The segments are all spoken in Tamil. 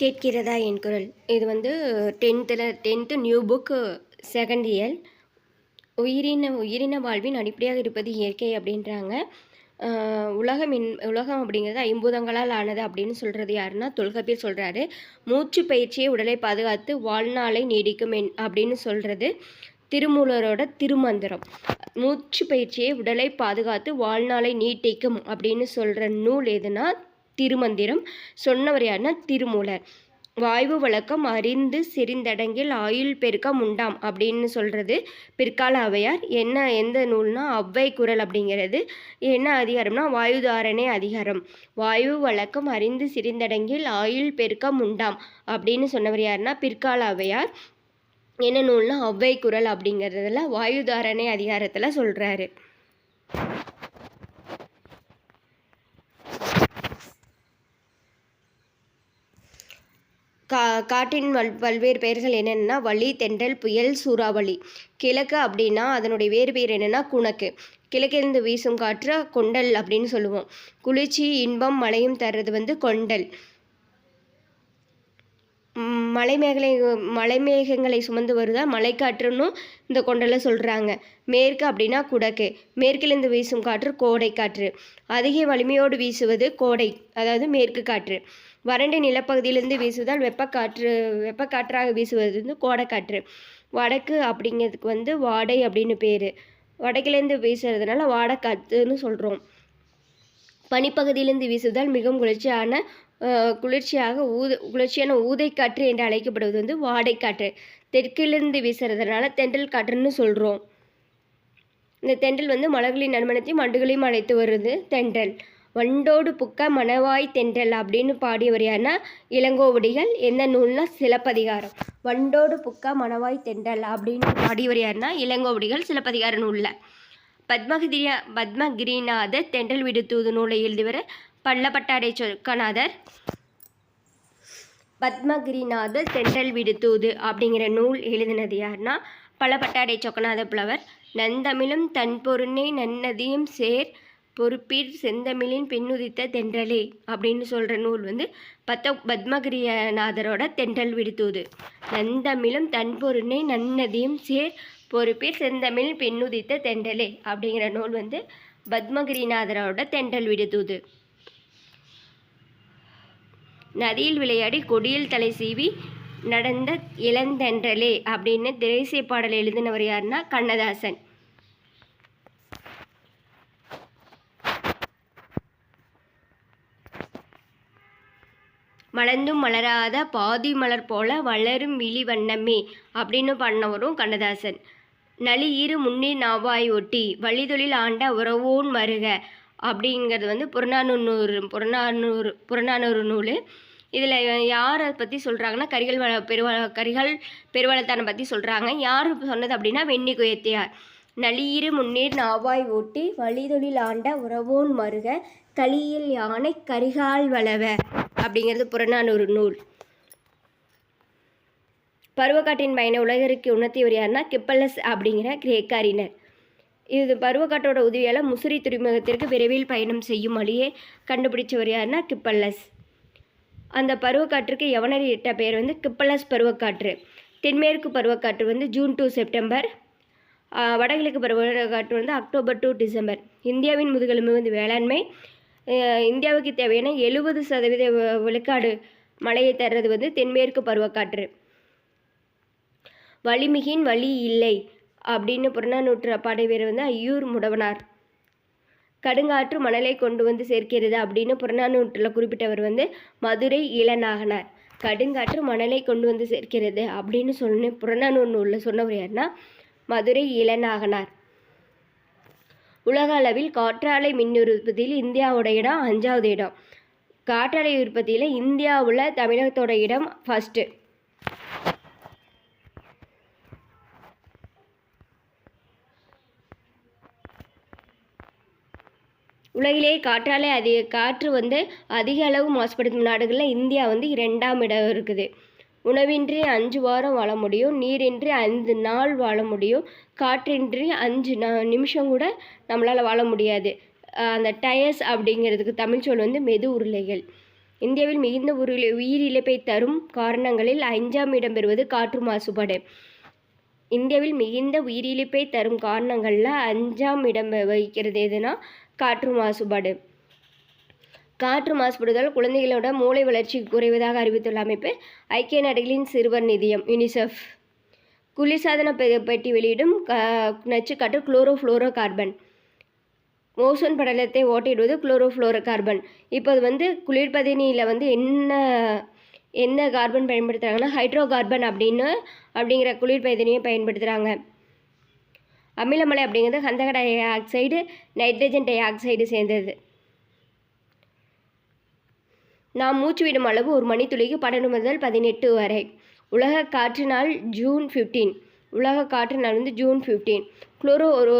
கேட்கிறதா என் குரல்? இது வந்து டென்த்தில் tenth new book second year உயிரின உயிரின வாழ்வின் அடிப்படையாக இருப்பது இயற்கை அப்படின்றாங்க. உலகம் இன் உலகம் அப்படிங்கிறது ஐம்பூதங்களால் ஆனது அப்படின்னு சொல்கிறது யாருன்னா தொல்காப்பியர் சொல்கிறாரு மூச்சு பயிற்சியை உடலை பாதுகாத்து வாழ்நாளை நீடிக்கும் என் அப்படின்னு சொல்கிறது திருமூலரோட திருமந்திரம். மூச்சு பயிற்சியை உடலை பாதுகாத்து வாழ்நாளை நீட்டிக்கும் அப்படின்னு சொல்கிற நூல் எதுனா திருமந்திரம். சொன்னவர் யாருன்னா திருமூலர். வாய்வு வழக்கம் அறிந்து செறிந்தடங்கில் ஆயுள் பெருக்கம் உண்டாம் அப்படின்னு சொல்கிறது பிற்கால அவையார். என்ன எந்த நூல்னா ஔவை குரல் அப்படிங்கிறது. என்ன அதிகாரம்னா வாயுதாரணை அதிகாரம் வாயு வழக்கம் அறிந்து சிறிந்தடங்கில் ஆயுள் பெருக்கம் உண்டாம் அப்படின்னு சொன்னவர் யாருன்னா பிற்கால அவையார். என்ன நூல்னா ஔவை குரல் அப்படிங்கிறதுல வாயுதாரணை அதிகாரத்தில் சொல்கிறாரு கா காற்றின் வல் பல்வேறு பெயர்கள் என்னென்னா வளி தென்றல் புயல் சூறாவளி. கிழக்கு அப்படின்னா அதனுடைய வேறு பெயர் என்னென்னா குணக்கு. கிழக்கிலிருந்து வீசும் காற்று கொண்டல் அப்படின்னு சொல்லுவோம். குளிர்ச்சி இன்பம் மழையும் தர்றது வந்து கொண்டல். மலைமேகலை மலைமேகங்களை சுமந்து வருதா? மலைக்காற்றுன்னு இந்த கொண்டலை சொல்கிறாங்க மேற்கு அப்படின்னா குடக்கு. மேற்கிலிருந்து வீசும் காற்று கோடை காற்று அதிக வலிமையோடு வீசுவது கோடை அதாவது மேற்கு காற்று. வறண்ட நிலப்பகுதியிலிருந்து வீசுவதால் வெப்பக்காற்று வெப்பக்காற்றாக வீசுவது வந்து கோடைக்காற்று. வடக்கு அப்படிங்கிறதுக்கு வந்து வாடை அப்படின்னு பேர். வடக்கிலேருந்து வீசுறதுனால வாடைக்காற்றுன்னு சொல்கிறோம் பனிப்பகுதியிலிருந்து வீசுவதால் மிகவும் குளிர்ச்சியான குளிர்ச்சியாக ஊத குளிர்ச்சியான ஊதைக்காற்று என்று அழைக்கப்படுவது வந்து வாடைக்காற்று. தெற்கிலிருந்து வீசுறதுனால தென்றல் காற்றுன்னு சொல்கிறோம் இந்த தென்றல் வந்து மலர்களின் நன்மணத்தையும் மண்டுகளையும் அழைத்து வருது தென்றல். வண்டோடு புக்க மணவாய் தென்றல் அப்படின்னு பாடியவர் யாருன்னா இளங்கோவடிகள். எந்த நூல்னா சிலப்பதிகாரம். வண்டோடு புக்க மணவாய் தென்றல் அப்படின்னு பாடியவர் யாருன்னா இளங்கோவடிகள் சிலப்பதிகார நூலில். பத்மகிரியா பத்மகிரிநாதர் தென்றல் விடுத்தூது நூலை எழுதியவர் பள்ளப்பட்டாடை சொக்கநாதர் பத்மகிரிநாதர் தென்றல் விடுத்தூது அப்படிங்கிற நூல் எழுதினது யாருன்னா பள்ளப்பட்டாடை சொக்கநாத புலவர். நந்தமிழும் தன் நன்னதியும் சேர் பொறுப்பீர் செந்தமிழின் பெண்ணுதித்த தென்றலே அப்படின்னு சொல்கிற நூல் வந்து பத்த பத்மகிரிநாதரோட தென்றல் விடுத்தூது. நந்தமிழும் தன் பொருணை நன்னதியும் சேர் பொறுப்பீர் செந்தமிழ் பெண்ணுதித்த தென்றலே அப்படிங்கிற நூல் வந்து பத்மகிரிநாதரோட தென்றல் விடுத்தூது. நதியில் விளையாடி கொடியில் தலை சீவி நடந்த இளந்தென்றலே அப்படின்னு தேசிய பாடல் எழுதினவர் யாருன்னா கண்ணதாசன். மலர்ந்தும் மலராத பாதி மலர் போல வளரும் விழி வண்ணமே அப்படின்னு பண்ணவரும் கண்ணதாசன். நளி இரு நாவாய் ஒட்டி வழிதொழில் ஆண்ட உறவோன் மருக அப்படிங்கிறது வந்து புறநானூறு புறநானூறு புறநானூறு நூல். இதில் யாரை பற்றி சொல்கிறாங்கன்னா கரிகள் வள பெருவ கரிகள் பெருவளத்தானை பற்றி சொல்கிறாங்க யார் சொன்னது அப்படின்னா வெண்ணி குயத்தியார். நளியிரு முன்னீர் நாவாய் ஓட்டி வழிதொழில் ஆண்ட உறவோன் மருக களியில் யானை கரிகால் வளவ. அப்படிங்கிறது புறநானூறு நூல். பருவக்காட்டின் பயனை உலகிற்கு உணர்த்தியவர் யாருன்னா கிப்பல்லஸ் அப்படிங்கிற கிரேக்க அறிஞர் இது பருவக்காட்டோட உதவியால் முசிறி துறைமுகத்திற்கு விரைவில் பயணம் செய்யும் வழியே கண்டுபிடிச்சவர் யாருன்னா கிப்பல்லஸ் அந்த பருவக்காற்றுக்கு எவனர் இட்ட பெயர் வந்து கிப்பலஸ் பருவக்காற்று. தென்மேற்கு பருவக்காற்று வந்து ஜூன் டு செப்டம்பர் வடகிழக்கு பருவக்காற்று வந்து அக்டோபர் டு டிசம்பர். இந்தியாவின் முதுகெலும்பு வந்து வேளாண்மை இந்தியாவுக்கு தேவையான எழுபது சதவீத விழுக்காடு மழையை தர்றது வந்து தென்மேற்கு பருவக்காற்று. வலிமிகின் வழி இல்லை அப்படின்னு புறநானூற்று பாடைவேர் வந்து ஐயூர் முடவனார். கடுங்காற்று மணலை கொண்டு வந்து சேர்க்கிறது அப்படின்னு புறநானூற்றில் குறிப்பிட்டவர் வந்து மதுரை இளநாகனார். கடுங்காற்று மணலை கொண்டு வந்து சேர்க்கிறது அப்படின்னு சொன்ன புறநானூர் நூலில் சொன்னவர் யாருன்னா மதுரை இளநாகனார். உலக அளவில் காற்றாலை மின் உற்பத்தியில் இந்தியாவோட இடம் அஞ்சாவது இடம். காற்றாலை உற்பத்தியில் இந்தியாவில் தமிழகத்தோட இடம் ஃபஸ்ட்டு உலகிலேயே காற்றாலை அதிக காற்று வந்து அதிக அளவு மாசுபடுத்தும் நாடுகளில் இந்தியா வந்து இரண்டாம் இடம் இருக்குது. உணவின்றி அஞ்சு வாரம் வாழ முடியும் நீரின்றி ஐந்து நாள் வாழ முடியும் காற்றின்றி அஞ்சு ந நிமிஷம் கூட நம்மளால் வாழ முடியாது. அந்த டயர்ஸ் அப்படிங்கிறதுக்கு தமிழ் சொல் வந்து மெது உருளைகள். இந்தியாவில் மிகுந்த உயிரி- உயிரிழப்பை தரும் காரணங்களில் ஐந்தாம் இடம் பெறுவது காற்று மாசுபாடு. இந்தியாவில் மிகுந்த உயிரிழப்பை தரும் காரணங்களில் அஞ்சாம் இடம் வகிக்கிறது எதுனா காற்று மாசுபாடு. காற்று மாசுபடுதல் குழந்தைகளோட மூளை வளர்ச்சி குறைவதாக அறிவித்துள்ள அமைப்பு ஐக்கிய நாடுகளின் சிறுவர் நிதியம் யூனிசெஃப் குளிர்சாதன பெட்டி வெளியிடும் க நச்சுக்காற்று குளோரோஃப்ளோரோ கார்பன் ஓசோன் படலத்தை ஓட்டிடுவது குளோரோஃப்ளோரோ கார்பன் இப்போ அது வந்து குளிர்பதனியில் வந்து என்ன என்ன கார்பன் பயன்படுத்துகிறாங்கன்னா ஹைட்ரோ கார்பன் அப்படின்னு அப்படிங்கிற குளிர்பதனியை பயன்படுத்துகிறாங்க அமிலமலை அப்படிங்கிறது கந்தக dioxide nitrogen dioxide சேர்ந்தது. நாம் மூச்சு விடும் அளவு ஒரு மணித்துளிக்கு பன்னெண்டு முதல் பதினெட்டு வரை. உலக காற்று நாள் ஜூன் ஃபிஃப்டீன் உலக காற்று நாள் வந்து ஜூன் ஃபிஃப்டீன் குளோரோ ஒரு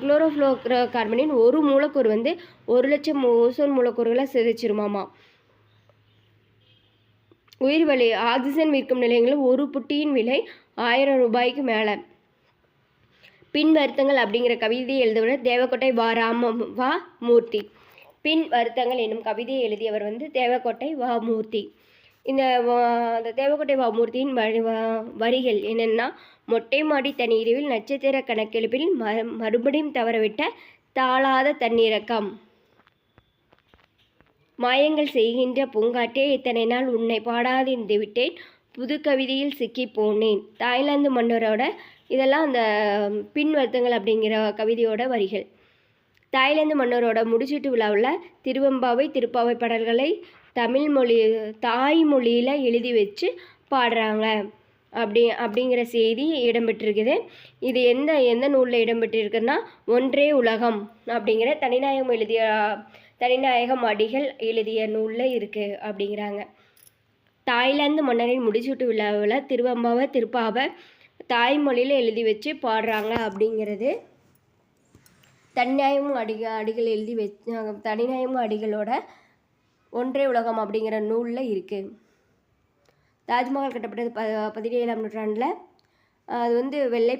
குளோரோஃப்ளோ கார்பனின் ஒரு மூலக்கூறு வந்து ஒரு லட்சம் ஓசோன் மூலக்கூறுகளை சிதைச்சிருமாமா? உயிர் வலி ஆக்சிஜன் விற்கும் நிலையங்களில் ஒரு புட்டியின் விலை ஆயிரம் ரூபாய்க்கு மேலே. பின் வருத்தங்கள் அப்படிங்கிற கவிதையை எழுதுவர் தேவக்கோட்டை வா ராம வா மூர்த்தி. பின் வருத்தங்கள் என்னும் கவிதையை எழுதியவர் வந்து தேவக்கோட்டை வாமூர்த்தி. இந்த வா- அந்த தேவக்கோட்டை வாமூர்த்தியின் வரி வரிகள் என்னென்னா மொட்டை மாடி தண்ணீரில் நட்சத்திர கணக்கெடுப்பில் ம மறுபடியும் தவறவிட்ட தாளாத தண்ணீரக்கம். மாயங்கள் செய்கின்ற பூங்காற்றே இத்தனை நாள் உன்னை பாடாதிருந்து விட்டேன். புது கவிதையில் சிக்கி போனேன். தாய்லாந்து மன்னரோட இதெல்லாம் அந்த பின் வருத்தங்கள் அப்படிங்கிற கவிதையோட வரிகள். தாய்லாந்து மன்னரோட முடிச்சீட்டு விழாவில் திருவெம்பாவை திருப்பாவை பாடல்களை தமிழ் மொழி தாய்மொழியில் எழுதி வச்சு பாடுறாங்க. அப்படி அப்படிங்கிற செய்தி இடம்பெற்றிருக்குது. இது எந்த எந்த நூலில் இடம்பெற்றிருக்குன்னா ஒன்றே உலகம் அப்படிங்கிற தனிநாயகம் எழுதிய தனிநாயகம் அடிகள் எழுதிய நூலில் இருக்குது அப்படிங்கிறாங்க. தாய்லாந்து மன்னரின் முடிசூட்டு விழாவில் திருவம்பாவை திருப்பாவை தாய்மொழியில் எழுதி வச்சு பாடுறாங்க அப்படிங்கிறது தனிநாயகம் அடிக அடிகள் எழுதி வச்சு தனிநாயகம் அடிகளோட ஒன்றே உலகம் அப்படிங்கிற நூலில் இருக்குது தாஜ்மஹால் கட்டப்பட்டது ப பதினேழாம் நூற்றாண்டில். அது வந்து வெள்ளை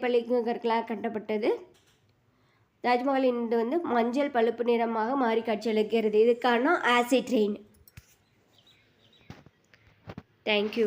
கட்டப்பட்டது. தாஜ்மஹால் இன்று வந்து மஞ்சள் பழுப்பு நிறமாக மாறி காட்சியளிக்கிறது இதுக்கான ஆசிட் ரெயின். தேங்க்யூ